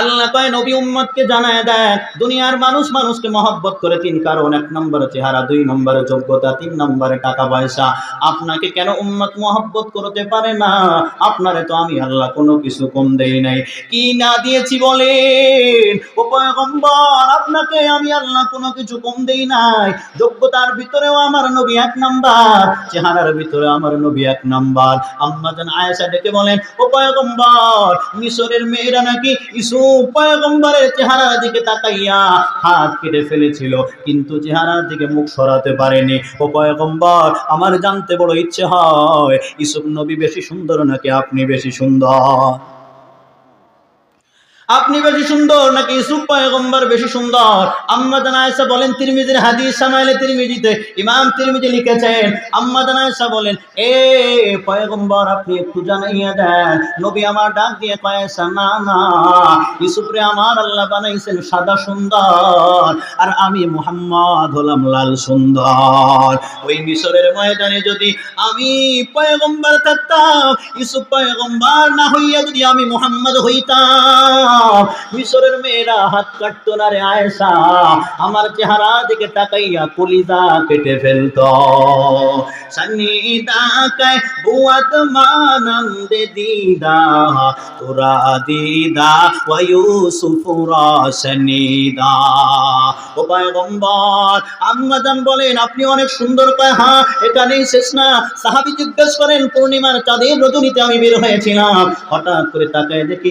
আল্লাহ কয়, নবী উম্মতকে জানায় দেন দুনিয়ার মানুষ মানুষকে মহব্বত করে তিন কারণ, এক নম্বরে চেহারা, দুই নম্বরে যোগ্যতা, তিন নম্বরে টাকা পয়সা। আপনাকে কেন উম্মত মহব্বত করতে পারে না? আপনারে তো আমি আল্লাহ কোনো কিছু কম দেই নাই। কি না দিয়েছি বলেন? ও পয়গম্বর, আপনাকে আমি আল্লাহ কোনো কিছু কম দেই নাই। যোগ্যতার ভিতরেও আমার নবী এক নাম্বার, চেহারার ভিতরে আমার নবী এক নাম্বার। আম্মা জান আয়েশা ডেকে বলেন, ও পয়গম্বর, মিশরের মেয়েরা নাকি ইসু পয়গম্বরের চেহারার দিকে তাকাইয়া হাত কেটে ফেলেছিল, কিন্তু চেহারার দিকে মুখ সরাতে পারেনি। ও পয়গম্বর, আমার জানতে বড় ইচ্ছে হয় ইসুফ নবী বেশি সুন্দর নাকি আপনি বেশি সুন্দর? আপনি বেশি সুন্দর নাকি ইসুফ পয়গম্বর বেশি সুন্দর? আম্মা জানায়সা বলেন, তিরমিজির হাদিস সামাইলে তিরমিজিতে ইমাম তিরমিজি লিখেছেন। আম্মা জানায়সা বলেন, এ পয়গম্বর আপনি একটু জানাইয়া দেন। নবী আমার ডাক দিয়ে কয়েসা না না ইসুফরে আমার আল্লাহ বানাইছেন সাদা সুন্দর, আর আমি মুহাম্মদ হলাম লাল সুন্দর। ওই মিশরের ময়দানে যদি আমি পয়গম্বর থাকতাম, ইসুফ পয়গম্বর না হইয়া যদি আমি মুহাম্মদ হইতাম। মিশরের মেয়েরা হাত কাটতো না রে আমার চেহারা দিকে তাকাইয়া কেটে ফেলতো। দিদা। তোরা দিদা ওয়ুসুফ রাসনিদা ও পয়গম্বর বলেন, আপনি অনেক সুন্দর কয় হ্যাঁ এখানেই শেষ না। সাহাবি জিজ্ঞেস করেন, পূর্ণিমার চাঁদের রজনীতে আমি বের হয়েছিলাম। হঠাৎ করে তাকায় দেখি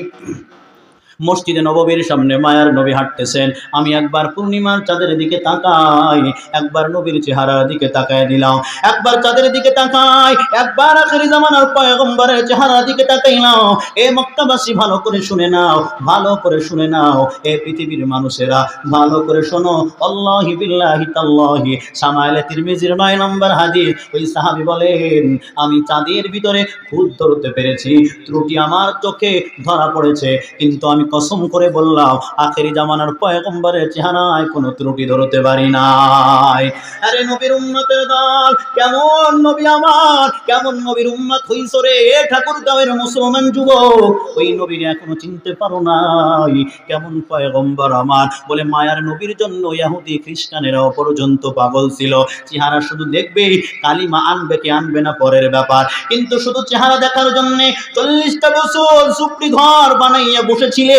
মসজিদে নববীর সামনে মায়ার নবী হাঁটতেছেন। আমি একবার পূর্ণিমার চাঁদের দিকে তাকাই, একবার নবীর চেহারার দিকে তাকায় দিলাম একবার চাঁদের দিকে তাকাই, একবার আখেরি জামানার পয়গম্বরের চেহারার দিকে তাকাইলাম। এ মক্কাবাসী, ভালো করে শুনে নাও, ভালো করে শুনে নাও। এ পৃথিবীর মানুষেরা, ভালো করে শোনো। আল্লাহি বিল্লাহি তাল্লাহি। সামাইলে তিরমিজির নয় নম্বর হাদিস। ওই সাহাবী বলেন, আমি চাঁদের ভিতরে খুদ ধরতে পেরেছি। ত্রুটি আমার চোখে ধরা পড়েছে। কিন্তু আমি কসম করে বললাম, আখেরি জামানার পয়গম্বরের চেহারায় কোনো ত্রুটি ধরতে পারি নাই। আরে নবীর উম্মতের দল, কেমন নবী আমার, কেমন নবীর উম্মত হইছ রে? এ ঠাকুর গাঁয়ের মুসলমান যুবক, ওই নবীর এখনও চিনতে পারো নাই। কেমন পয়গম্বর আমার? বলে, মায়ার নবীর জন্য ইহুদি খ্রিস্টানেরাও পর্যন্ত পাগল ছিল। চেহারা শুধু দেখবে কালিমা আনবে কি আনবে না পরের ব্যাপার। কিন্তু শুধু চেহারা দেখার জন্য চল্লিশটা বছর সুপ্রি ঘর বানাইয়া বসেছিলেন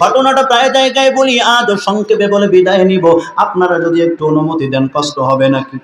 ঘটনাটা প্রায় জায়গায় বলি, আজ সংক্ষেপে বলে বিদায় নিব। আপনারা যদি একটু অনুমতি দেন, কষ্ট হবে নাকি?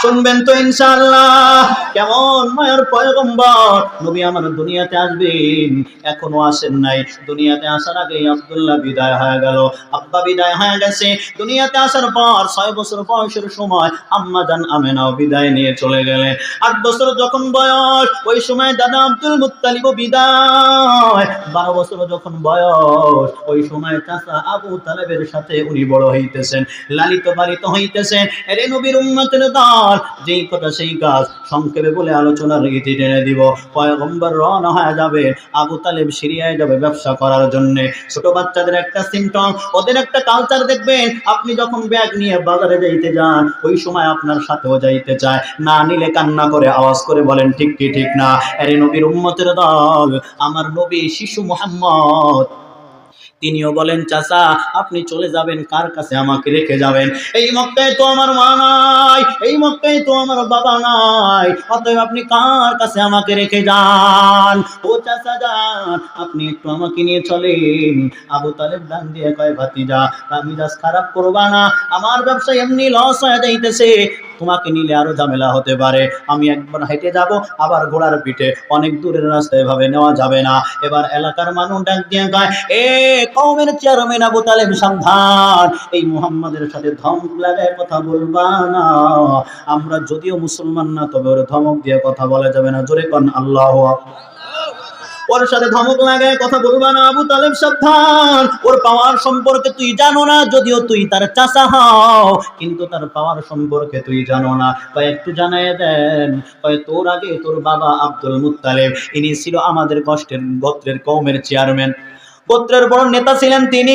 শুনবেন তো ইনশাআল্লাহ। কেমন মায়ের পয়গম্বর? নবী আমার দুনিয়াতে আসবেন। এখনও আসেন নাই। দুনিয়াতে আসার আগেই আব্দুল্লাহ বিদায় হয়ে গেল। আব্বা বিদায় হয়ে গেছে। দুনিয়াতে আসার পর ছয় বছর বয়সের সময় আম্মা জান আমেনাও বিদায় নিয়ে চলে গেলেন। আট বছর যখন বয়স, ওই সময় দাদা আব্দুল মুত্তালিব বিদায়। বারো বছর যখন বয়স, ওই সময় চাচা আবু তালেবের সাথে উনি বড় হইতেছেন, লালিত পালিত হইতেছেন। এরে নবীর উম্মতের দল যেই কথা সেই কাজ সংক্ষেপে বলে আলোচনার ইতি টেনে দিব। রওনা হয়ে যাবে আবু তালেব সিরিয়ায় যাবে ব্যবসা করার ছোট বাচ্চাদের একটা সিমটম ওদের একটা কালচার দেখবেন। আপনি যখন ব্যাগ নিয়ে বাজারে যাইতে যান, ওই সময় আপনার সাথেও যাইতে চায়। না নিলে কান্না করে আওয়াজ করে বলেন, ঠিক কি ঠিক না? আরে নবীর উম্মতের দল, আমার নবী শিশু মোহাম্মদ। তিনিও বলেন, চাচা, আপনি চলে যাবেন, কার কাছে আমাকে রেখে যাবেন? এই মক্কায় তো আমার মা নাই, এই মক্কায় তো আমার বাবা নাই, অতএব আপনি কার কাছে আমাকে রেখে যান? ও চাচা যান, আপনি একটু আমাকে নিয়ে চলেন। আবু তালেব ডান দিয়ে কয়, ভাতিজা, আমি জাস খারাপ করবা না, আমার ব্যবসা এমনি লস হয়ে যাইতেছে, তোমাকে নিলে আরও ঝামেলা হতে পারে। আমি একবার হেঁটে যাব, আবার ঘোড়ার পিঠে, অনেক দূরের রাস্তা এভাবে নেওয়া যাবে না। এবার এলাকার মানুষ ডাক দিয়ে কয়, এ কওমের চেয়ারম্যান আবু তালেব সাবধান এই মুহাম্মাদের সাথে ধমক লাগায় কথা বলবা না। আমরা যদিও মুসলমান না, তবে ওর ধমক দিয়ে কথা বলা যাবে না। জোরে কন, আল্লাহ ওর সাথে ধমক লাগায় কথা বলবা না, আবু তালেব সাবধান ওর পাওয়ার সম্পর্কে তুই জানো না, যদিও তুই তার চাচা হও, কিন্তু তার পাওয়ার সম্পর্কে তুই জানো না। কয়, একটু জানাই দেন। কয়, তোর আগে তোর বাবা আব্দুল মুত্তালেব, ইনি ছিল আমাদের কষ্টের, গোত্রের কৌমের চেয়ারম্যান। গোত্রের বড় নেতা ছিলেন তিনি।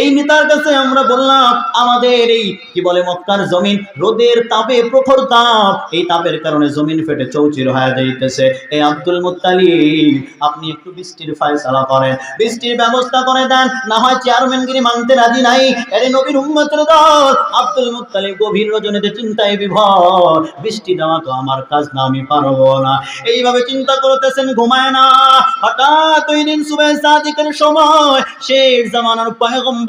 এই নেতার কাছে আমরা বললাম, আমাদের এই, কি বলে মক্কার জমিন? রোদের তাপে প্রখর তাপ। এই তাপের কারণে জমিন ফেটে চৌচির হয়ে যাইতেছে। এই আব্দুল মুত্তালিব, আপনি একটু বৃষ্টির ফয়সালা করেন। বৃষ্টির ব্যবস্থা করে দেন। না হয় চেয়ারম্যানগিরি মানতে রাজি নাই। এরে নবীর উম্মতের দল। আব্দুল মুত্তালিব গভীর রজনীতে চিন্তায় বিভোর। বৃষ্টি দেওয়া তো আমার কাজ না, আমি পারব না। এইভাবে চিন্তা করতেছেন, ঘুমায় না। হঠাৎ ওই দিন সুবে সাদিকের সময়, শেষ জামানার পয়গম্বর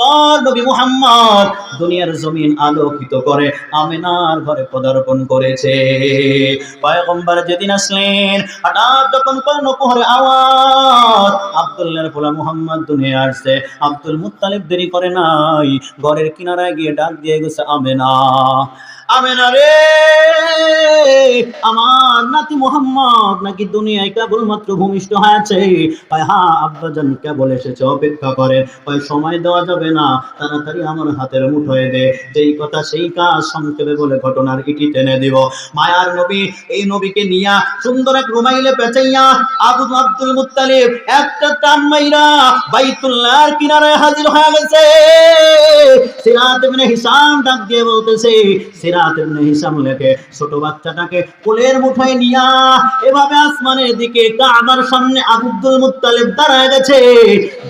নবী মুহাম্মদ দুনিয়ার জমিন আলোকিত করে আমিনার ঘরে পদার্পণ করেছে। পয়গম্বর যেদিন আসলেন, হঠাৎ যখন কর্ণকুহরে আওয়াজ, আব্দুল্লাহর পোলা মুহাম্মদ দুনিয়া আসছে। আব্দুল মুত্তালিব দেরি করে নাই, ঘরের কিনারায় গিয়ে ডাক দিয়ে গেছে, আমেনা। আমার নাতি মোহাম্মদ নাকি দুনিয়ায় ভূমিষ্ঠ হয়েছে? হ্যাঁ কেবল এসেছে, অপেক্ষা করে সময় দেওয়া যাবে না, তাড়াতাড়ি আমার হাতের মুঠোয় দে। যেই কথা সেই কাজ সংক্ষেপে বলে ঘটনার ইটি টেনে দিব। মায়ার নবী, এই নবীকে নিয়া সুন্দর এক রুমাইলে পেঁচাইয়া আবু আব্দুল মুত্তালিব একটা টান মাইরা বাইতুল্লাহর কিনারে হাজির হয়ে গেছে। সিরাত ইবনে হিসাম ডাক দিয়ে বলতেছে, সিরাত ইবনে হিসাম লেখে, ছোট বাচ্চাটাকে কোলের মুঠোয় নিয়া এভাবে আসমানের দিকে কাবার সামনে আব্দুল মুত্তালিব দাঁড়ায় গেছে।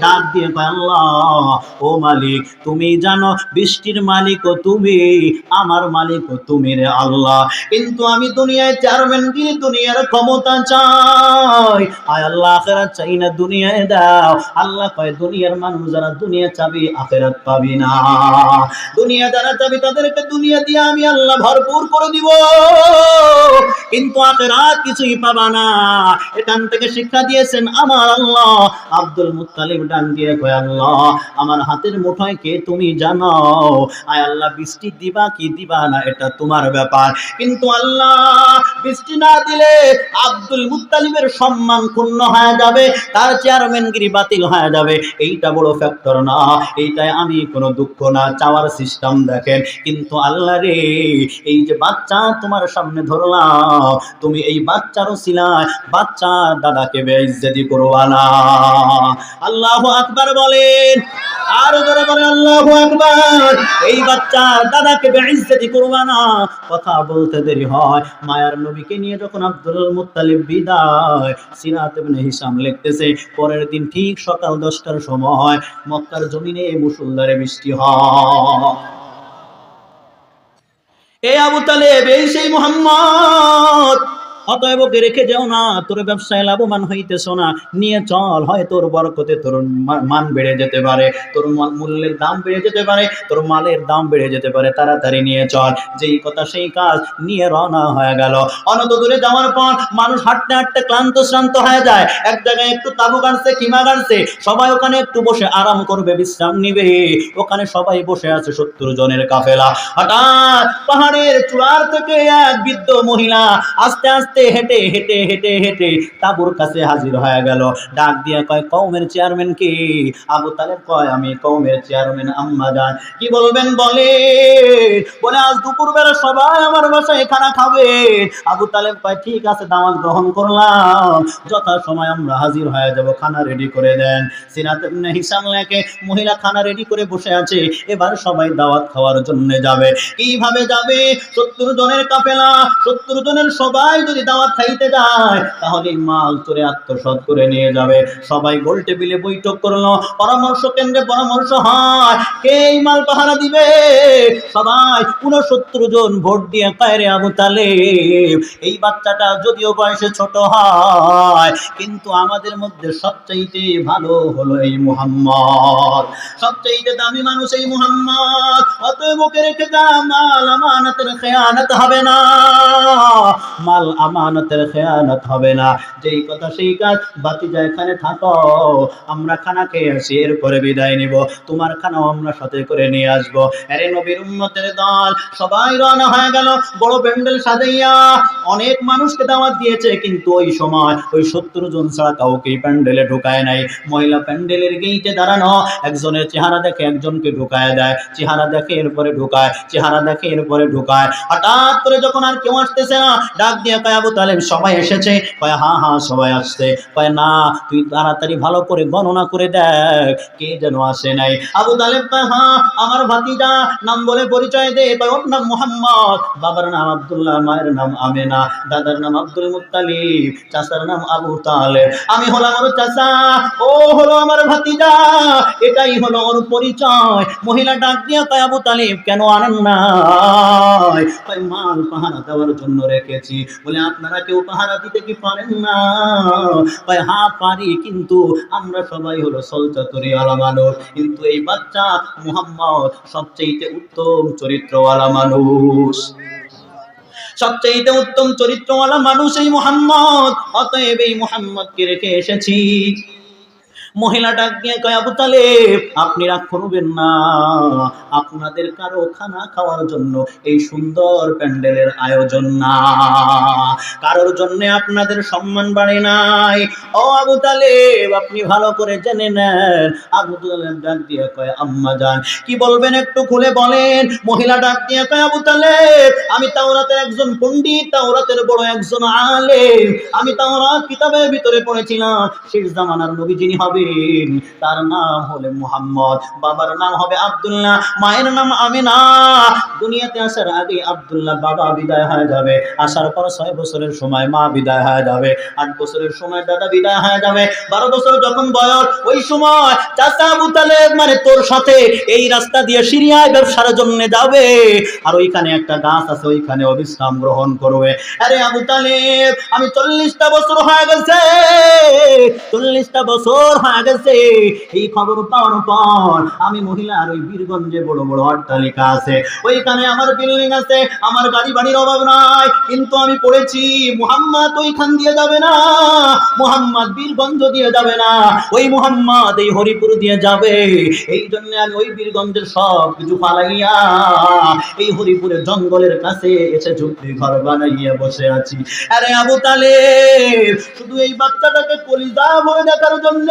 ডাক দিয়ে আল্লাহ, ও মালিক, তুমি জানো বৃষ্টির মালিকও তুমি, আমার মালিকও তুমি রে আল্লাহ। কিন্তু আমি দুনিয়ায় চেয়ারম্যান গিয়ে দুনিয়ার ক্ষমতা চাই। আয় আল্লাহ, আখেরাত চাই না দুনিয়ায় দাও। আল্লাহ কয়, দুনিয়ার মানুষ যারা দুনিয়া চাবি, আখেরাত পাবি না। দুনিয়া যারা চাবি, তাদেরকে দুনিয়া দিয়ে আমি আল্লাহ ভরপুর করে দিব। কিন্তু আখেরাত কিছুই পাবা না। এখান থেকে শিক্ষা দিয়েছেন আমার আল্লাহ। আব্দুল মুত্তালিব ডান দিয়ে কয়, আল্লাহ, আমার হাতের মুঠোয় কে তুমি জানো? আয় আল্লাহ, বৃষ্টি দিবা কি দিবা না, এটা তোমার ব্যাপার। কিন্তু আল্লাহ, বৃষ্টি না দিলে আব্দুল মুত্তালিবের সম্মান ক্ষুণ্ণ হয়ে যাবে, তার চেয়ারম্যানগিরি বাতিল হয়ে যাবে। এইটা বড় ফ্যাক্টর না। এইটাই আমি কোনো দুঃখ না। চাওয়ার সিস্টেম দেখেন। কিন্তু আল্লাহ রে এই যে বাচ্চা তোমার সামনে ধরলাম, তুমি এই বাচ্চারও সিলায় বাচ্চার দাদাকে বেইজ্জতি করবা আল্লাহ আকবার বলেন। আরও বলে আল্লাহু এই বাচ্চা দাদাকে কথা বলতে দেরি হয়। মায়ার নবীকে নিয়ে যখন আব্দুল বিদায় সিরাত ইবনে হিসাম লিখতেছে, পরের দিন ঠিক সকাল দশটার সময় মক্কার জমিনে মুসুলধারে বৃষ্টি হয়। এ আবু তালেব এই সেই মোহাম্মদ। অতএব ওকে রেখে যাও না, তোর ব্যবসায় লাভবান হইতেছ না। নিয়ে চল, হয় তোর বরকতে তোর মান বেড়ে যেতে পারে। তোর মূল্যের দাম বেড়ে যেতে পারে, তোর মালের দাম বেড়ে যেতে পারে। তাড়াতাড়ি নিয়ে চল, যেই কথা সেই কাজ নিয়ে রওনা হয়ে গেল। অনত দূরে যাওয়ার পর মানুষ হাঁটতে হাঁটতে ক্লান্ত শ্রান্ত হয়ে যায়। এক জায়গায় একটু তাবু গাড়ছে কিমা গাড়ছে। সবাই ওখানে একটু বসে আরাম করবে, বিশ্রাম নিবে। ওখানে সবাই বসে আছে সত্তর জনের কাফেলা। হঠাৎ পাহাড়ের চূড়ার থেকে এক বৃদ্ধ মহিলা আস্তে আস্তে হেঁটে হেঁটে হেঁটে হেঁটে তাবুর কাছে হাজির হয়ে গেল। ডাক দিয়ে কয় কৌমের চেয়ারম্যান কি? আবু তালেব কয়, আমি কৌমের চেয়ারম্যান আম্মা যান কি বলবেন বলে? বলে, আজ দুপুর বেলা সবাই আমার বাসায় খানা খাবে। আবু তালেব কয়, ঠিক আছে, দাওয়াত গ্রহণ করলাম। যথা সময় আমরা হাজির হয়ে যাব, খানা রেডি করে দেন। ইবনে হিসাম লেখে, মহিলা খানা রেডি করে বসে আছে, এবার সবাই দাওয়াত খাওয়ার জন্য যাবে। কীভাবে যাবে? সত্তর জনের কাফেলা, সত্তর জনের সবাই যদি দাওয়াত খাইতে যায়, তাহলে মাল তোরে আত্মসৎ করে নিয়ে যাবে। সবাই গোল টেবিলে বৈঠক করল, পরামর্শ কেন্দ্রে পরামর্শ হয়, কে এই মাল পাহারা দিবে? সবাই উনসত্তর জন ভোট দিয়ে পায়রে আবু তালেব। এই বাচ্চাটা যদিও বয়সে ছোট হয়, কিন্তু আমাদের মধ্যে সবচাইতে ভালো হলো এই মুহাম্মদ। সবচাইতে দামি মানুষ এই মুহাম্মদ। অতএব ওকে রেখে যা মাল আমানতের খেয়ানত হবে না। মাল আমানতের খেয়ানত হবে না। যেই কথা সেই কাজ বাতি যায় এখানে থাকো, আমরা খানা খেয়ে আসি, এরপরে বিদায় নিব। তোমার খানাও আমরা সাথে করে নিয়ে আসব। আরে নবীর উম্মতের দল, সবাই রওনা হয়ে গেল। বড় প্যান্ডেল সাজাইয়া অনেক মানুষকে দাওয়াত দিয়েছে, কিন্তু ওই সময় ওই সত্তর জন ছাড়া কাউকে প্যান্ডেলে ঢুকায় নাই। মহিলা প্যান্ডেলের গেইটে দাঁড়ানো, একজনের চেহারা দেখে একজনকে ঢুকায় দেয়। চেহারা দেখে এরপরে ঢুকায়, চেহারা দেখে এরপরে ঢুকায়। হঠাৎ করে যখন আর কেউ আসতেছে না, ডাক দিয়ে আবু তালেব সবাই এসেছে। কয় হ্যাঁ হ্যাঁ সবাই আসছে। কয়, না, তুই তাড়াতাড়ি ভালো করে গণনা করে দেখ, কে যেন আসে নাই। আবু তালেব হ্যাঁ আমার ভাতিজা, নাম বলে পরিচয় দে। কয়, ওর নাম মোহাম্মদ। বাবার নাম আব্দুল্লাহ, মায়ের নাম আমেনা। দাদার নাম আব্দুল মুত্তালিব। চাচার নাম আবু তালেব। আমি হলাম ওর চাচা, ও হলো আমার ভাতিজা। এটাই হলো ওর পরিচয়। মহিলা ডাক দিয়া কয়, আবু তালিব, কেন আনেন না মাল পাহারা দেওয়ার জন্য রেখেছি। বলে আপনারা কেউ পাহারা দিতে কি পারেন না? কয় হ্যাঁ পারি, কিন্তু আমরা সবাই হলো সলচাতুরিওয়ালা মানুষ। কিন্তু এই বাচ্চা মুহাম্মদ সবচেয়ে উত্তম চরিত্রওয়ালা মানুষ। সবচেয়ে উত্তম চরিত্রওয়ালা মানুষ এই মোহাম্মদ। অতএব এই মোহাম্মদকে রেখে এসেছি। মহিলা ডাক কয়, আবু তালেব, আপনি রাগ করবেন না। আপনাদের কারও খানা খাওয়ার জন্য এই সুন্দর প্যান্ডেলের আয়োজন না। কারোর জন্য আপনাদের সম্মান বাড়ে নাই। ও আবু তালেব, আপনি ভালো করে জেনে নেন। আবু তালেব ডাক দিয়ে কয়, আম্মা যান। কি বলবেন একটু খুলে বলেন। মহিলা ডাক দিয়ে কয়, আবু তালেব, আমি তাওরাতের একজন পণ্ডিত, তাওরাতের বড় একজন আলেম। আমি তাওরাত কিতাবের ভিতরে পড়েছিলাম। শেষ জামানার নবী যিনি হবেন তার নাম হলে মুহাম্মদ, বাবার নাম হবে আব্দুল্লাহ, মায়ের নাম আমিনা। দুনিয়াতে আসার আগে আব্দুল্লাহ বাবা বিদায় হয়ে যাবে। আসার পর ছয় বছরের সময় মা বিদায় হয়ে যাবে। আট বছরের সময় দাদা বিদায় হয়ে যাবে। বারো বছর যখন বয়স, ওই সময় চাচা মানে তোর সাথে এই রাস্তা দিয়ে সিরিয়ায় ব্যবসার জন্য যাবে। আর ওইখানে একটা গাছ আছে, ওইখানে অবিশ্রাম গ্রহণ করবে। আরে আবু তালেব, আমি চল্লিশটা বছর হয়ে গেছে। চল্লিশটা বছর হয়ে গেছে এই খবর পাওয়ার পর আমি মহিলার ওই বীরগঞ্জে বড় বড় অট্টালিকা আছে। ওইখানে আমার বিল্ডিং আছে, আমার গাড়ি বাড়ির অভাব কিন্তু আমি পড়েছি ওইখান দিয়ে যাবে না। বীরগঞ্জ দিয়ে যাবে না। ওই এই হরিপুর দিয়ে যাবে। এই জন্য আমি ওই বীরগঞ্জের সব কিছু পালাইয়া এই হরিপুরের জঙ্গলের কাছে এসে ঝুপড়ি ঘর বানাইয়া বসে আছি। আরে আবু তালে শুধু এই বাচ্চাটাকে কলিজা বলে দেখার জন্য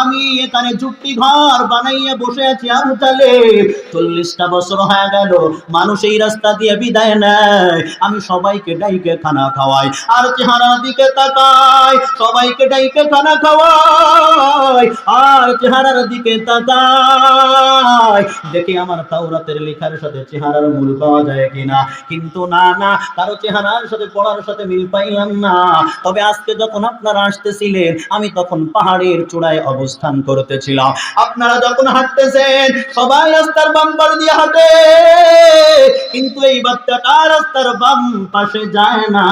আমি এখানে ঘর বানাইয়া বসে আছি তালেব চল্লিশটা বছর হয়ে গেল, মানুষ এই রাস্তা দিয়ে বিদায় নেয়। আমি সবাইকে ডাইকে খানা খাওয়াই, আর দিকে তাকাই, সবাইকে ডাইকে খানা খাওয়াই, আর চেহারার দিকে তাকাই। দেখি আমার তাওরাতের লেখার সাথে চেহারার মূল পাওয়া যায় কিনা। কিন্তু না না, কারও চেহারার সাথে পড়ার সাথে মিল পাইলাম না। তবে আজকে যখন আপনারা আসতেছিলেন, আমি তখন পাহাড়ের চূড়ায় অবস্থান করতেছিলাম। আপনারা যখন হাঁটতেছেন, সবাই রাস্তার বাম্পার দিয়ে হাঁটে। কিন্তু এই বাচ্চাটা রাস্তার বাম পাশে যায় না।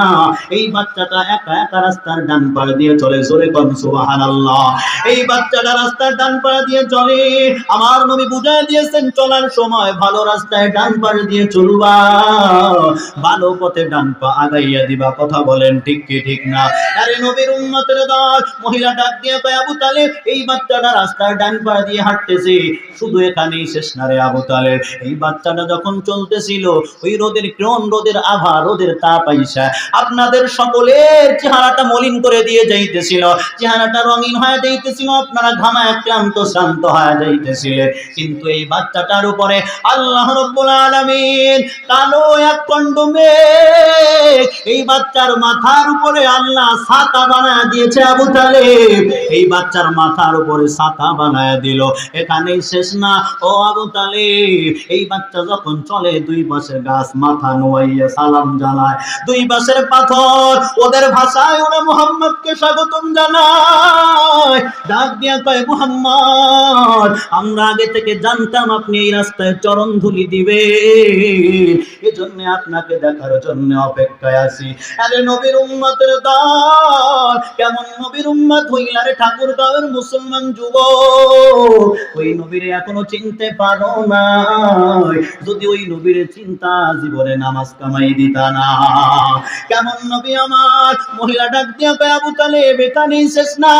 এই বাচ্চাটা একা একা রাস্তার ডান পাড় দিয়ে চলে। জোরে কম সুবহানাল্লাহ। এই বাচ্চাটা রাস্তার ডান পাড় দিয়ে চলে। আমার নবী বুঝাই দিয়েছেন, চলার সময় ভালো রাস্তায় ডান পাড় দিয়ে চলবা। ভালো পথে ডান পা আগাইয়া দিবা। কথা বলেন, ঠিক কি, ঠিক না? আরে নবীর উম্মতের দল, মহিলা ডাক দিয়ে কয় আবু তালেব এই বাচ্চাটা রাস্তার ডান পাড় দিয়ে হাঁটতেছে। শুধু এখানেই শেষ না রে আবু তালেব। এই বাচ্চাটা যখন চলতেছিল, ওই রোদের ক্রম রোদের আভা, রোদের তাপ আইসা আপনাদের সকলের চেহারাটা মলিন করে দিয়ে যাইতেছিল। চেহারাটা রঙিন হয়ে যাইতেছিল, আপনারা ঘামায় ক্লান্ত শান্ত হয়ে যাইতেছিলেন। কিন্তু এই বাচ্চাটার উপরে আল্লাহ রব্বুল আলামিন কালো এক কন্ডমে এই বাচ্চার মাথার উপরে আল্লাহ ছাতা বানায় দিয়েছে আবু তালেব। এই বাচ্চার মাথার উপরে ছাতা বানায় দিল। এখানেই শেষ না। ও আবু তালেব, এই বাচ্চা যখন চলে, দুই পাশের গাছ মাথা নোয়াইয়া সালাম জানায়। দুই পাশের পাথর, ওদের ভাষায় ওরা মোহাম্মদকে স্বাগতম জানায়। ডাক দিয়া কয়, মোহাম্মদ, আমরা আগে থেকে জানতাম আপনি এই রাস্তায় চরণ ধুলি দিবে এজন্য আপনাকে দেখার জন্য অপেক্ষায় আছি। আরে নবীর উম্মতের দল কেমন নবীর উম্মত হইলারে ঠাকুর? গাঁয়ের মুসলমান যুব ওই নবীরে এখনও চিনতে পারো না যদি ওই নবীর চিন্তা জীবনে নামাজ কামাই দিতা না। কেমন নবী আমার? মহিলা ডাক দিয়া কয়, আবু তালেব এখানেই শেষ না।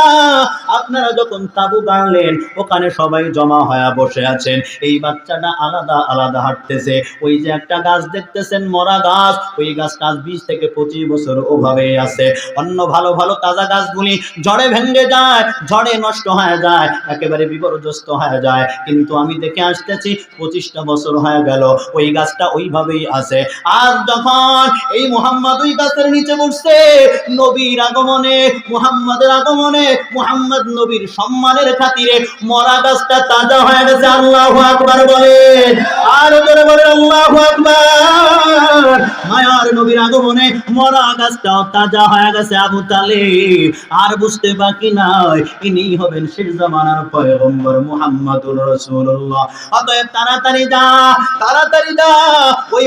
আপনারা যখন তাবু গাড়লেন ওখানে সবাই জমা হয়ে বসে আছেন। এই বাচ্চাটা আলাদা আলাদা হাঁটতেছে। ওই যে একটা গাছ দেখতেছেন, মরা গাছ, ওই গাছটা বিশ থেকে পঁচিশ বছর ওভাবে আছে। অন্য ভালো ভালো তাজা গাছগুলি ঝড়ে ভেঙে যায় ঝড়ে নষ্ট হয়ে যায়, একেবারে বিপর্যস্ত হয়ে যায়। কিন্তু আমি দেখে আসতেছি, পঁচিশটা বছর হয়ে গেল, ওই গাছটা ওইভাবেই আছে। আর যখন এই মোহাম্মদ ওই গাছের নিচে বসছে, নবীর আগমনে, মুহাম্মাদের আগমনে, মুহাম্মদ নবীর সম্মানের খাতিরে মরা গাছটা তাজা হয়ে গেছে, আল্লাহু আকবার বলে। আর জোরে বলে, আল্লাহু আকবার। মায়ার নবীর আগমনে মরা গাছটাও তাজা হয়ে গেছে, আবু তালিব। আর বুঝতে বাকি নাই ইনি হবেন শেষ জামানার পয়গম্বর মুহাম্মাদুর রাসূলুল্লাহ। অতএব তাড়াতাড়ি তাড়াতাড়ি ওই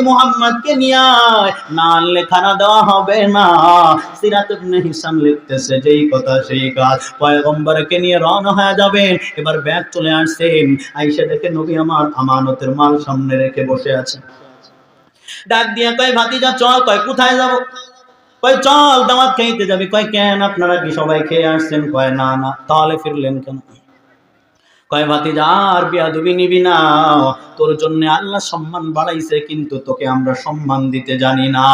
নিয়ে আয়। না আনলে খানা দেওয়া হবে না। সিরাত ইবনে হিসাম লিখতেছে, যেই কথা সেই কাজ। পয়গম্বরকে নিয়ে রওনা হয়ে যাবেন, এবার ব্যাগ চলে আসছেন। আইসা দেখে নবী আমার আমানতের মাল সামনে রেখে বসে আছে। ডাক দিয়ে কয়, ভাতিজা, চল কয়, কোথায় যাব? কয়, চল দাওয়াত খাইতে যাবি। কয়, কেন আপনারা কি সবাই খেয়ে আসছেন? কয়, না না। তাহলে ফিরলেন কেন? কয়, ভাতিজা, আর বিয়া দুবি নিবি না। তোর জন্য আল্লাহ সম্মান বাড়াইছে, কিন্তু তোকে আমরা সম্মান দিতে জানি না।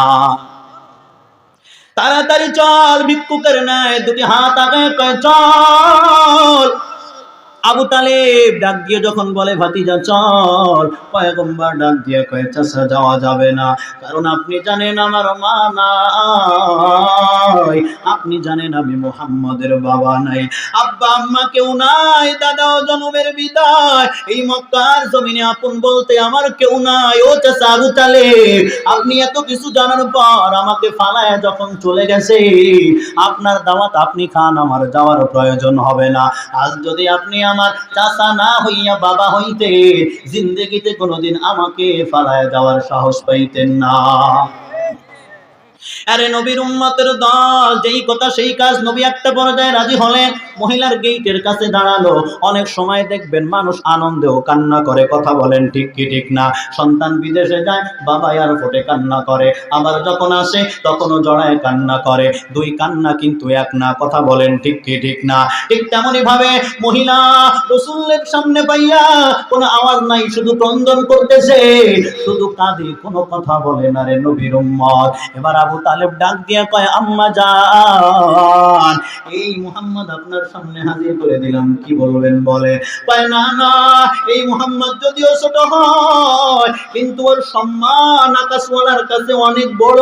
তাড়াতাড়ি চল, ভিক্ষুকের নাই দুটি হাত আগে কয়, চল। আবু তালেব ডাক দিয়ে যখন বলে, ভাতিজা, চল। পয়গম্বর ডাক দিয়ে কয়ে চাষা যাওয়া যাবে না। কারণ আপনি জানেন আমার মা নাই। আপনি জানেন আমি মোহাম্মদের বাবা নাই। আব্বা, আম্মা কেউ নাই, দাদা ও জনমের বিদায়। এই মক্কার জমিনে আপন বলতে আমার কেউ নাই। ও চাষা আবু তালেব, আপনি এত কিছু জানার পর আমাকে ফালায় যখন চলে গেছে, আপনার দাওয়াত আপনি খান, আমার যাওয়ার প্রয়োজন হবে না। আজ যদি আপনি আমার চাচা না হইয়া বাবা হইতে জিন্দগিতে কোনোদিন আমাকে ফালায় যাওয়ার সাহস পাইতেন না। আরে নবীর উম্মতের দল, যেই কথা সেই কাজ নবী একটা পর্যায়ে রাজি হলেন, মহিলার গেইটের কাছে দাঁড়াল। অনেক সময় দেখবেন মানুষ আনন্দেও কান্না করে, কথা বলেন ঠিক কি ঠিক না। সন্তান বিদেশে যায়, বাবা আর ফোটে কান্না করে, আবার যখন আসে তখনও জড়ায় কান্না করে। দুই কান্না কিন্তু এক না, কথা বলেন ঠিক কি ঠিক না। ঠিক তেমনই ভাবে মহিলা রসুল্লের সামনে পাইয়া কোনো আওয়াজ নাই, শুধু ক্রন্দন করতেছে। শুধু কাঁদি, কোনো কথা বলে না রে নবীর উম্মত। এবার আবু তালেব ডাক দিয়ে কয়, আম্মা যান এই মুহাম্মদ আপনার সামনে হাজির করে দিলাম, কি বলবেন বলে? কয়, না না, এই মুহাম্মদ যদিও ছোট হয়, কিন্তু ওর সম্মান আকাশওয়ালার কাছে অনেক বড়।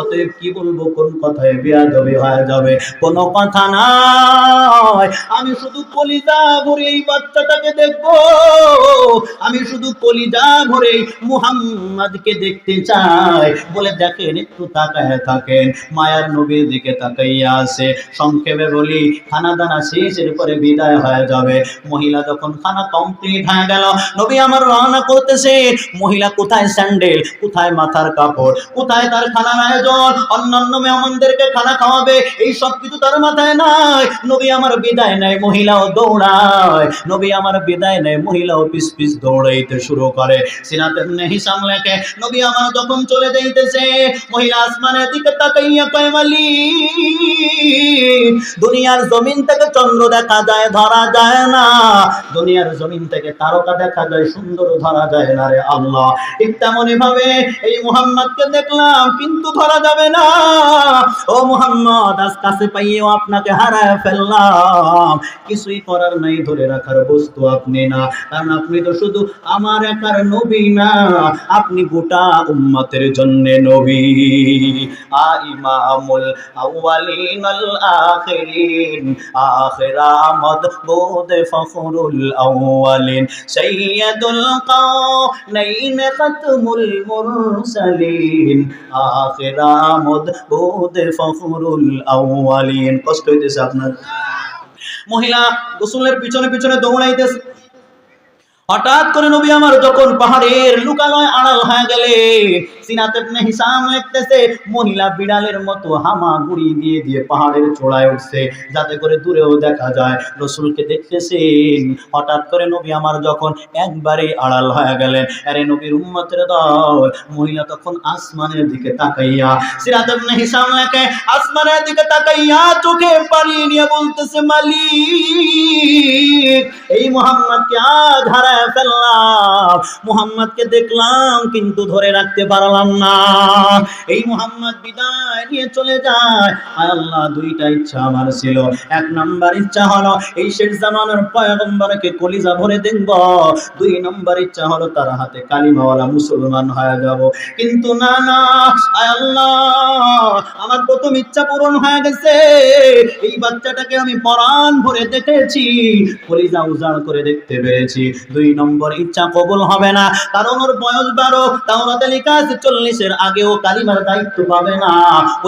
অতএব কি বলব, কোন কথায় বেয়াদবি হয়ে যাবে? কোনো কথা নাই আমি শুধু কলিজা ভরে এই বাচ্চাটাকে দেখব। আমি শুধু কলিজা ভরে মুহাম্মাদকে দেখতে চাই। বলে দেখেন একটু তাকায় থাকেন। মায়ার নবীর দিকে তাকাইয়া আছে। সংক্ষেপে বলি খানা দানা শেষের পরে বিদায় হয়ে যাবে। মহিলা যখন খানা কমপ্লিট হয়ে গেল, নবী আমার রওনা করতেছে। মহিলা কোথায় স্যান্ডেল, কোথায় মাথার কাপড়, কোথায় তার খানার আয়োজন? অন্যান্য মেহমানদেরকে খানা খাওয়াবে, এই সব কিছু তার মাথায় নাই। নবী আমার বিদায় নেয়, মহিলাও দৌড়ায়। নবী আমার বিদায় নেয়, মহিলাও পিস পিস দৌড়াইতে শুরু করে। সিনাতের হিসাম লেখে নবী আমার যখন চলে যাইতেছে, মহিলা আসমানের দিকে তাকাইয়া কয় মালিক দুনিয়ার জমিন থেকে চন্দ্র দেখা যায়, ধরা যায় না। দুনিয়ার জমিন থেকে তারকা দেখা যায়, সুন্দর ধরা যায় না রে আল্লাহ। ঠিক তেমনই ভাবে এই মুহাম্মদকে দেখলাম, কিন্তু ধরা যাবে না। ও মুহাম্মদ, আজ কাছে পাইয়েও আপনাকে হারায় ফেললাম। কিছুই করার নাই, ধরে রাখার বস্তু আপনি না। কারণ আপনি তো শুধু আমার একার নবী না, আপনি গোটা উম্মতের জন্য নবী। ইমামুল আউয়ালিন আল আখিরিন, আখিরামত বুদ ফখরুল আউয়ালিন। সাইয়্যিদুল কাউনাইন খাতমুল মুরসালিন, আখিরামত বুদ ফখরুল আউয়ালিন। কষ্ট হইতেছে আপনার। মহিলা গোসলের পিছনে পিছনে দৌড়াইতেছে। হঠাৎ করে নবী আমার যখন পাহাড়ের লুকালয় আড়াল হয়ে গেলে, সিনাত হিসাম মহিলা বিড়ালের মতো দিয়ে দিয়ে পাহাড়ের উঠছে, যাতে করে দূরেও দেখা যায়। রসুলকে দেখতেছেন হঠাৎ করে নবী আমার যখন একবারে আড়াল হয়ে গেলেন, আরে নবীর উম্মতের দল, মহিলা তখন আসমানের দিকে তাকাইয়া ইবনে হিসাম লেখে আসমানের দিকে তাকাইয়া চোখে পানি নিয়ে বলতেছে, মালিক, এই মোহাম্মদকে আজ ফেললাম। দেখলাম, কিন্তু ধরে রাখতে পারলাম না। এই মুহাম্মদ বিদায় নিয়ে চলে যায়। আল্লাহ দুইটা ইচ্ছা আমার ছিল। এক নাম্বার ইচ্ছা হলো, এই শেষ জামানার পয়গম্বরকে কলিজা ভরে দেখব। দুই নম্বর ইচ্ছা হলো, তার হাতে কালিমাওয়ালা মুসলমান হয়ে যাব। কিন্তু না না প্রথম ইচ্ছা পূরণ হয়ে গেছে। এই বাচ্চাটাকে আমি পরাণ ভরে দেখেছি। কলিজা উজাড় করে দেখতে পেরেছি দুই নম্বর ইচ্ছা কবুল হবে না। কারণ ওর বয়স বারো। তাওরাতে লেখা আছে, চল্লিশের আগেও কালিমার দায়িত্ব পাবে না।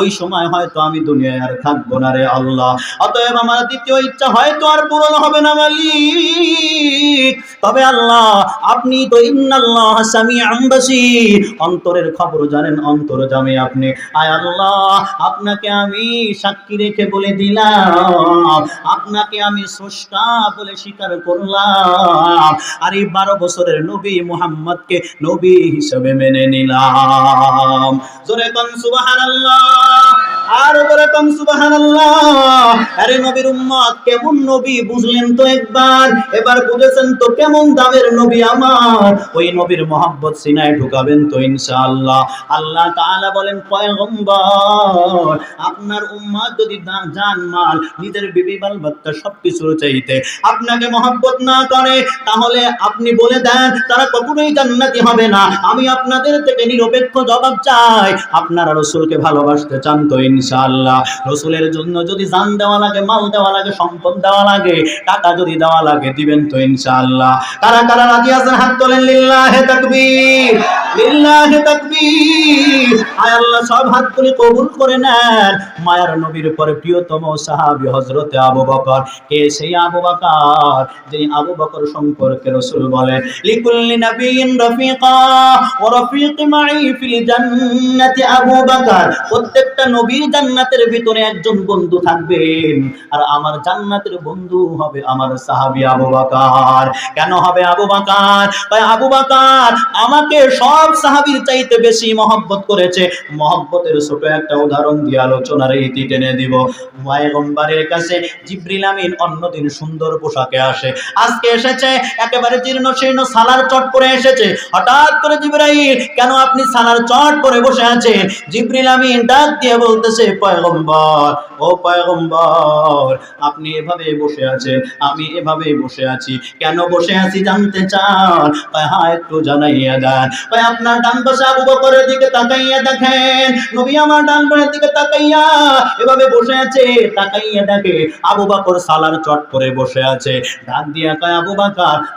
ওই সময় হয়তো আমি দুনিয়ায় আর থাকব না রে আল্লাহ। অতএব আমার দ্বিতীয় ইচ্ছা হয়তো আর পূরণ হবে না মালিক। তবে আল্লাহ, আপনি তো ইন্নাল্লাহ সামিআন বাসীর। অন্তরের খবর জানেন, অন্তর জামে আপনি। আয় আল্লাহ আপনাকে আমি সাক্ষী রেখে বলে দিলাম। আপনাকে আমি স্রষ্টা বলে স্বীকার করলাম। আর এই বারো বছরের নবী মুহাম্মদকে নবী হিসেবে মেনে নিলাম। জোরে কন আর বলে কম আরে নবীর উম্মত, কেমন নবী বুঝলেন তো একবার? এবার বুঝেছেন তো কেমন দামের নবী আমার? ওই নবীর মোহাব্বত সিনায় ঢুকাবেন তো ইনশাআল্লাহ। আল্লাহ তাআলা বলেন, পয়গম্বর আপনার উম্মত যদি জান, মাল, নিজের বিবি, বাল, বাচ্চা সবকিছুর চাইতে আপনাকে মহব্বত না করে, তাহলে আপনি বলে দেন, তারা কখনোই জান্নাতি হবে না। আমি আপনাদের থেকে নিরপেক্ষ জবাব চাই। আপনারা রসুলকে ভালোবাসতে চান তো ইনশাআল্লাহ। রসুলের জন্য যদি জান দেওয়া লাগে, মাল দেওয়া লাগে, সম্পদ দেওয়া লাগে, টাকা যদি দেওয়া লাগে, দিবেন তো ইনশাআল্লাহ। কারা কারা রাজি আছেন? হাত তোলেন, লিল্লাহে তাকবীর লিল্লাহে তাকবীর। আয় আল্লাহ, সব হাতগুলি কবুল করে নেন মায়ার নবীর পরে প্রিয়তম সাহাবী হযরতে আবু বকর। কে সেই আবু বকর? যে আবু বকর সম্পর্কে রাসূল বলেন, লিকুল্লি নাবিয়িন রফিকা ওয়া রফিক মাই ফিল জান্নাতি আবু বকর। প্রত্যেকটা নবীর জান্নাতের ভিতরে একজন বন্ধু থাকবেন। আর আমার জান্নাতের বন্ধু হবে আমার সাহাবী আবু বকর। কেন হবে আবু বকর? তাই আবু বকর আমাকে সব সাহাবীর চাইতে বেশি মহব্বত করেছে। মহব্বতের ছোট একটা উদাহরণ দিয়ে আলোচনার ইতি টেনে দিব। পয়গম্বরের কাছে জিব্রিল আমিন অন্যদিন সুন্দর পোশাকে আসে। আজকে এসেছে, একেবারে জীর্ণ শীর্ণ সালার চট পরে এসেছে। হঠাৎ করে জিব্রাইল, কেন আপনি সালার চট পরে বসে আছেন? জিব্রিল আমিন ডাক দিয়ে বলতেছে, পয়গম্বর, ও পয়গম্বর, আপনি এভাবে বসে আছেন, আমি এভাবে বসে আছি। কেন বসে আছি জানতে চান? হ্যাঁ একটু জানাইয়া দেন। আপনার ডান পাশে আবু বকরের দিকে তাকাইয়া দেখেন, নবী আমার ডান দিকে তাকাইয়া এভাবে বসে আছে, তাকাইয়া দেখে আবু সালার চট পরে বসে আছে। ডাক দিয়া কয়, আবু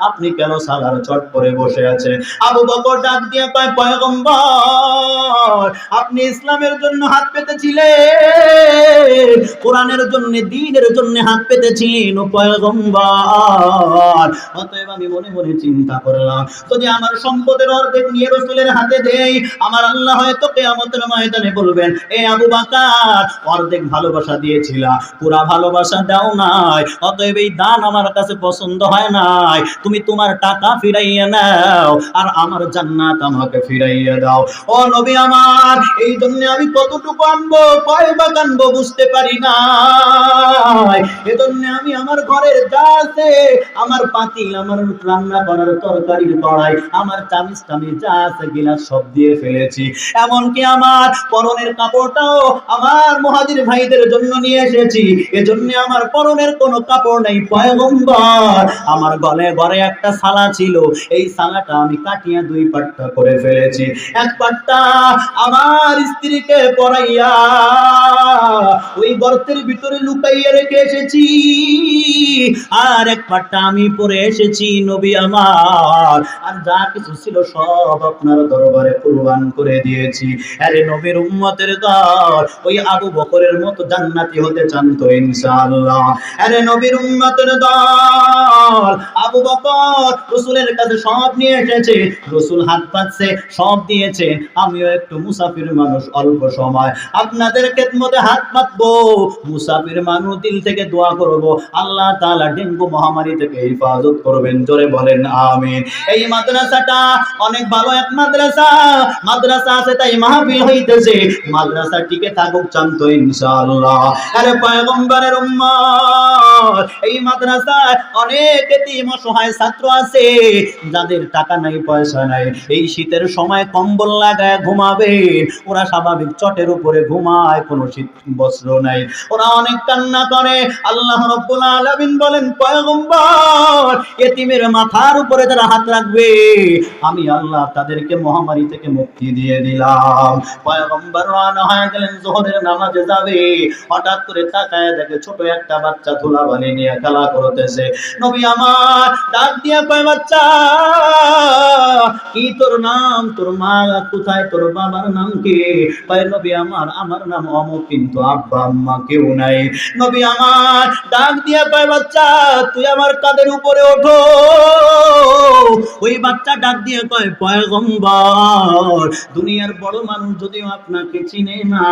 আপনি কেন সালার চট পরে বসে আছে আবু বকর ডাক দিয়া কয়, পয়গম্বর, আপনি ইসলামের জন্য হাত পেতেছিলেন, কোরআনের জন্য দ্বীনের জন্য হাত পেতেছিলেন পয়গম্বর। অতএব আমি মনে মনে চিন্তা করলাম, যদি আমার সম্পদের অর্ধেক নিয়ে রসুলের হাতে দেই, আমার আল্লাহ হয়তো কেয়ামতের ময়দানে বলবেন, এ আবু অর্ধেক ভালোবাসা দিয়েছিলা, পুরা ভালোবাসা দাও নাই। অতএব এই দান আমার কাছে পছন্দ হয় নাই। তুমি তোমার টাকা ফিরাইয়া নাও, আর আমার জান্নাত আমাকে ফিরাইয়া দাও। ও নবী আমার, এই জন্য আমি কতটুকু আনব, কয় বাগ আনব বুঝতে পারি না এজন্য আমি আমার ঘরের যা আছে আমার পাতিল আমার রান্না করার তরকারির কড়াই, আমার চামিচ টামিচ যা আছে গিলাস সব দিয়ে ফেলেছি। এমনকি আমার পরনের কাপড়টাও আমার মহাজির ভাইদের জন্য নিয়ে এসেছি। এজন্য আমার পরনের কোনো কাপড় নেই, পয়গম্বর। আমার গলে ঘরে একটা সালা ছিল। এই সালাটা আমি কাটিয়া দুই পাট্টা করে ফেলেছি। এক পাট্টা আমার স্ত্রীকে পরাইয়া ওই গর্তের ভিতরে লুকাইয়া রেখে এসেছি। আর এক পাট্টা আমি পরে এসেছি, নবী আমার। আর যা কিছু ছিল সব আপনার দরবারে কুরবান করে দিয়েছি। আরে নবীর উম্মতের দল ওই আবু বকরের মতো জান্নাতি হতে চান তো ইনশাআল্লাহ। আরে নবীর উম্মতের দল, আবু বকর রসুলের কাছে সব নিয়ে এসেছে, রসুল হাত পাচ্ছে সব দিয়েছেন আমিও একটু মুসাফির মানুষ, অল্প সময়। আপনাদের খেদমতে হাত পাতবো, মুসাফির মানুষ দিল থেকে দোয়া করব। আল্লাহ তাআলা ডেঙ্গু মহামারী থেকে হেফাজত করবেন, জোরে বলেন আমিন। এই মাদ্রাসাটা অনেক ভালো এক মাদ্রাসা মাদ্রাসা আছে তাই মাহফিল হইতেছে। মাদ্রাসা টিকে থাকুক আরে পয়গম্বরের উম্মত, এই মাদ্রাসায় অনেক এতিম অসহায় ছাত্র আছে, যাদের টাকা নাই, পয়সা নাই। এই শীতের সময় কম্বল লাগায় ঘুমাবে, ওরা স্বাভাবিক চটের উপরে ঘুমায়, কোনো শীত বস্ত্র নাই। ওরা অনেক কান্না করে, আল্লাহ রব্বুল বলেন, পয়গম্বর, এতিমের মাথার উপরে তারা হাত রাখবে, আমি আল্লাহ তাদেরকে মহামারী থেকে মুক্তি দিয়ে দিলাম। পয়গম্বর রানা হয়ে গেলেন জোহরের নামাজে যাবে। হঠাৎ করে তাকায় দেখে ছোট একটা বাচ্চা ধুলাবালি নিয়ে খেলা করতেছে। নবী আমার ডাক দিয়া কয়, বাচ্চা, কি তোর নাম? তোর মা কোথায়? তোর বাবার নাম কি? কয়, নবী আমার আমার নাম অমুক, কিন্তু আব্বা, আম্মা কেউ নাই। নবী আমার ডাক দিয়া কয়, বাচ্চা, তুই আমার কাদের উপরে ওঠো। ওই বাচ্চা ডাক দিয়ে কয়, পয়গম্বর, দুনিয়ার বড় মানুষ যদিও আপনাকে চিনে না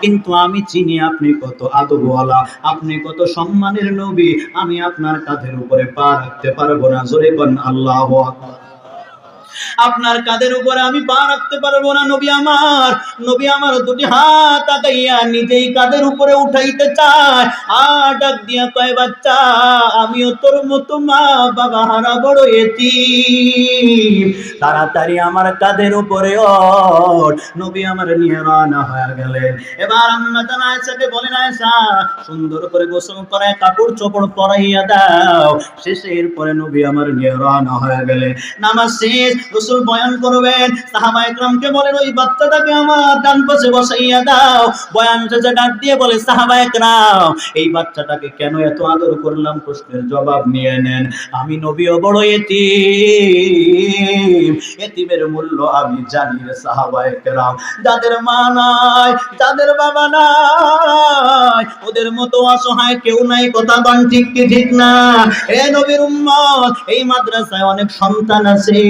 কিন্তু আমি চিনি আপনি কত আদবওয়ালা, আপনি কত সম্মানের নবী, আমি আপনার কাঁধের উপরে পা রাখতে পারব না। জোরে বন আল্লাহ আপনার কাদের উপরে আমি পা রাখতে পারব না, নবী আমার। নবী আমার দুটি হাত আগাইয়া নিজেই কাদের উপরে উঠাইতে চায়। আর ডাক দিয়া কয়, বাচ্চা, আমিও তোর মতো মা, বাবা হারা বড় এতিম। তাড়াতাড়ি আমার কাদের উপরে ওঠ। নবী আমার নিয়ে রানা হয়ে গেলেন। এবার আম্মা জান আয়েশাকে বলেন, আয়েশা, সুন্দর করে গোসল করে কাপড় চোপড় পরাইয়া দাও। শেষের পরে নবী আমার নিয়ে রানা হয়ে গেলেন। নামাজ শেষ গোসল বয়ান করবেন। সাহাবা একরামকে বলেন, ওই বাচ্চাটাকে আমার ডান পাশে বসাইয়া দাও। বয়ান শেষে ডাক দিয়ে বলে, সাহাবা একরাম, এই বাচ্চাটাকে কেন এত আদর করলাম? প্রশ্নের জবাব নিয়ে নেন। আমি নবীও বড় এতিম। এতিমের মূল্য আমি জানি রে সাহাবা একরাম। যাদের মা নাই, যাদের বাবা নাই ওদের মতো অসহায় কেউ নাই, কথা বান ঠিক কি ঠিক না? এ নবীর উম্মত, এই মাদ্রাসায় অনেক সন্তান আছে,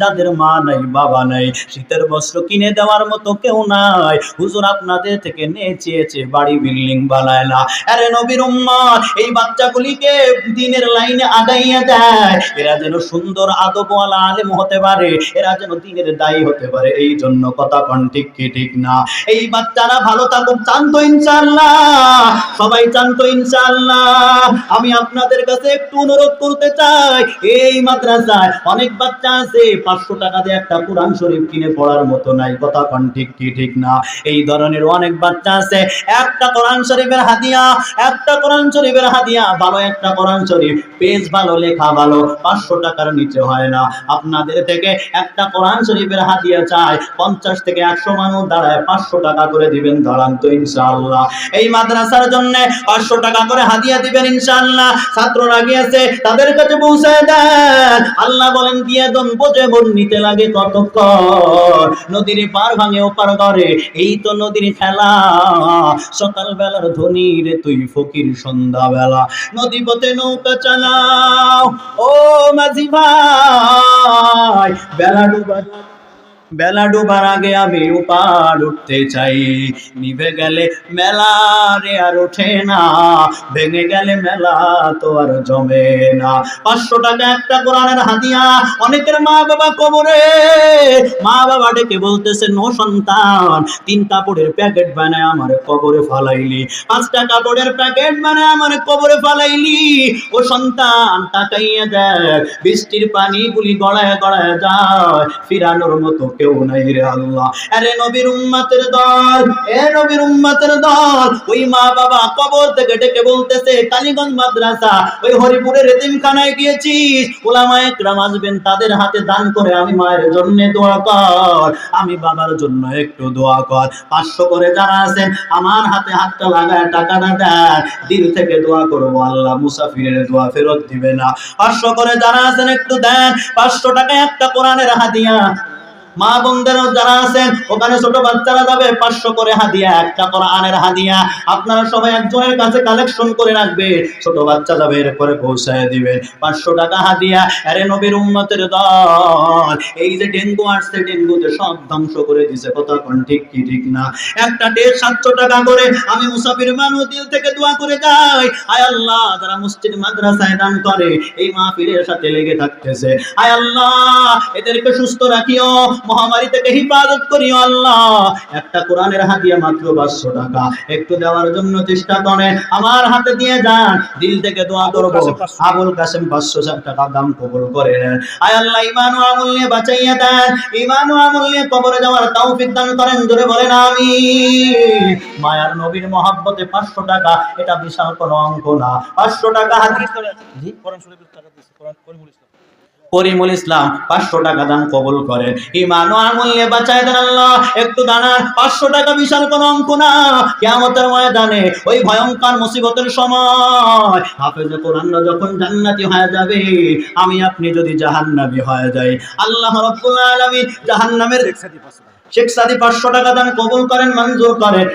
যাদের মা নাই, বাবা নাই, শীতের বস্ত্র কিনে দেওয়ার মতো কেউ নাই। হুজুর আপনাদের থেকে নেচেছে বাড়ি বিল্ডিং বানায় না আরে নবীর উম্মত, এই বাচ্চাগুলিকে দিনের লাইনে আগাইয়া দেয়। এরা যেন সুন্দর আদবওয়ালা আলেম হতে পারে, এরা যেন দিনের দায়ী হতে পারে এই জন্য কথা কন ঠিক কি ঠিক না। এই বাচ্চারা ভালো থাকুক চান তো ইনশাআল্লাহ। সবাই চান তো ইনশাআল্লাহ। আমি আপনাদের কাছে একটু অনুরোধ করতে চাই, এই মাদ্রাসায় অনেক বাচ্চা আছে, পাঁচশো টাকা দিয়ে একটা কোরআন শরীফ কিনে পড়ার মতো নাই। কথা কন, ঠিক কি, ঠিক না? এই ধরনের অনেক বাচ্চা আছে, একটা কোরআন শরীফের হাদিয়া, একটা কোরআন শরীফের হাদিয়া, ভালো একটা কোরআন শরীফ, পেজ ভালো, লেখা ভালো, পাঁচশো টাকার নিচে হয় না। আপনাদের থেকে একটা কোরআন শরীফের হাদিয়া চাই, পঞ্চাশ থেকে একশো মানুষ দাঁড়ায়, পাঁচশো টাকা করে দিবেন, দাঁড়ান তো, ইনশাআল্লাহ। এই মাদ্রাসার জন্য পাঁচশো টাকা করে হাদিয়া দিবেন ইনশাআল্লাহ। ছাত্ররা গিয়েছে তাদের কাছে পৌঁছে দেন। আল্লাহ বলেন দিয়ে দন বোঝে, বোন নিতে লাগে কতক্ষণ? নদীর পার ভাঙে ওপার করে এই তো নদীর খেলা। সকাল বেলার ধনী রে, তুই ফকির সন্ধ্যা বেলা নদী পথে নৌকা চালাও। ও মাঝি ভাই, বেলা ডুবা বেলা ডুবার আগে আমি উপার উঠতে চাই। নিভে গেলে মেলা রে আর ওঠে না, ভেঙে গেলে মেলা তো আর জমে না। পাঁচশো টাকা একটা কোরআনের হাদিয়া, অনেকের মা বাবা কবরে। মা বাবা ডেকে বলতেছে, নো সন্তান, তিন কাপড়ের প্যাকেট বানায় আমার কবরে ফালাইলি। পাঁচটা কাপড়ের প্যাকেট বানায় আমার কবরে ফালাইলি। ও সন্তান, তাকাইয়া দেখ, বৃষ্টির পানি গুলি গড়ায় গড়ায় যায়, ফিরানোর মতো কেউ নাই রে আল্লাহ। আরে নবীর উম্মাতের দল, এ নবীর উম্মাতের দল। ওই মা বাবা কবর থেকে ডেকে বলতেছে, কালীগঞ্জ মাদ্রাসা, ওই হরিপুরের গিয়েছিস। একরাম আসবেন তাদের হাতে দান করে আমি মায়ের জন্য দোয়া কর। আমি বাবার জন্য একটু দোয়া কর। পাঁচশো করে যারা আছেন, আমার হাতে হাতটা লাগায়, টাকাটা দেন দিল থেকে দোয়া করব, আল্লাহ মুসাফিরের দোয়া ফেরত দিবে না। পাঁচশো করে যারা আছেন একটু দেন। পাঁচশো টাকা একটা কোরআনের হাদিয়া। মা বোনদেরও যারা আছেন, ওখানে ছোট বাচ্চারা যাবে, পাঁচশো করে হাদিয়া, একটা কোরআনের হাদিয়া। আপনারা সবাই একজনের কাছে কালেকশন করে রাখবে। ছোট বাচ্চা যাবে, এরপরে পৌঁছায় দিবেন পাঁচশো টাকা হাদিয়া, আরে নবীর উম্মতের দল। এই যে ডেঙ্গু আসছে, ডেঙ্গুতে সব ধ্বংস করে দিছে। কথা কোন ঠিক কি ঠিক না? একটা ডেট সাতশো টাকা করে আমি মুসাফির মানুষ দিল থেকে দোয়া করে যাই। আয় আল্লাহ, যারা মসজিদ, মাদ্রাসায় দান করে, এই মাহফিলের সাথে লেগে থাকতেছে। আয় আল্লাহ, এদেরকে সুস্থ রাখিও। মহামারী থেকে হিফাজত করিও আল্লাহ? একটা কোরআনের হাতিয়া মাত্র পাঁচশো টাকা। একটু দেওয়ার জন্য চেষ্টা করেন। আমার হাতে দিয়ে যান। দিল থেকে দোয়া করব। আবুল কাসেম পাঁচশো। টাকা দাম কবুল করে নেন। আয় আল্লাহ ইমান ও আমল নিয়ে বাঁচাইয়া দেন। ইমান ও আমল নিয়ে কবরে যাওয়ার তৌফিক দান করেন। ধরে বলেন আমি মায়ার নবীর মহাব্বতে পাঁচশো টাকা এটা বিশাল কোনো অঙ্ক না। পাঁচশো টাকা জি? করিমুল ইসলাম পাঁচশো টাকা দান কবুল করেন ইমান ও আমল বাঁচায় দেন আল্লাহ। একটু দাঁড়ান পাঁচশো টাকা বিশাল কোনো অঙ্ক না। কেমতের ময়দানে ওই ভয়ঙ্কর মুসিবতের সময় হাফেজে কোরআনরা যখন জান্নাতি হয়ে যাবে আমি আপনি যদি জাহান্নাবি হয়ে যাই আল্লাহ রব্বুল আলামিন জাহান্নামের শেখ সাদি পাঁচশো টাকা দান কবুল করেন মঞ্জুর করেন।